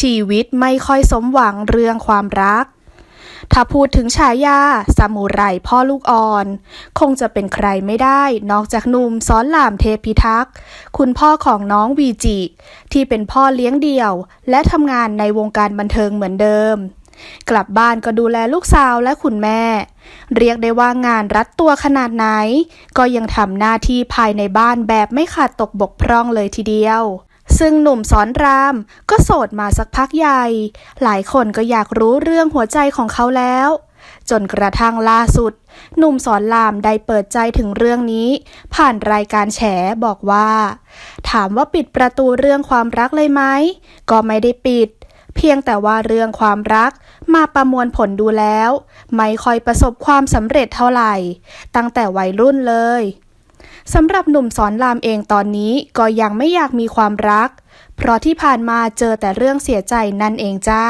ชีวิตไม่ค่อยสมหวังเรื่องความรัก ถ้าพูดถึงฉายาซามูไรพ่อลูกอ่อน คงจะเป็นใครไม่ได้ นอกจากหนุ่มซ้อนหลามเทพิทักษ์ คุณพ่อของน้องวีจิ ที่เป็นพ่อเลี้ยงเดี่ยว และทำงานในวงการบันเทิงเหมือนเดิมกลับบ้านก็ดูแลลูกสาวและคุณแม่ เรียกได้ว่างานรัดตัวขนาดไหน ก็ยังทำหน้าที่ภายในบ้านแบบไม่ขาดตกบกพร่องเลยทีเดียว ซึ่งหนุ่มสอนรามก็โสดมาสักพักใหญ่ หลายคนก็อยากรู้เรื่องหัวใจของเขาแล้ว จนกระทั่งล่าสุด หนุ่มสอนรามได้เปิดใจถึงเรื่องนี้ ผ่านรายการแฉบอกว่า ถามว่าปิดประตูเรื่องความรักเลยไหม ก็ไม่ได้ปิด เพียงแต่ว่าเรื่องความรักมาประมวลผลดูแล้ว ไม่ค่อยประสบความสำเร็จเท่าไหร่ ตั้งแต่วัยรุ่นเลย สำหรับหนุ่มสอนรามเองตอนนี้ก็ยังไม่อยากมีความรัก เพราะที่ผ่านมาเจอแต่เรื่องเสียใจนั่นเองจ้า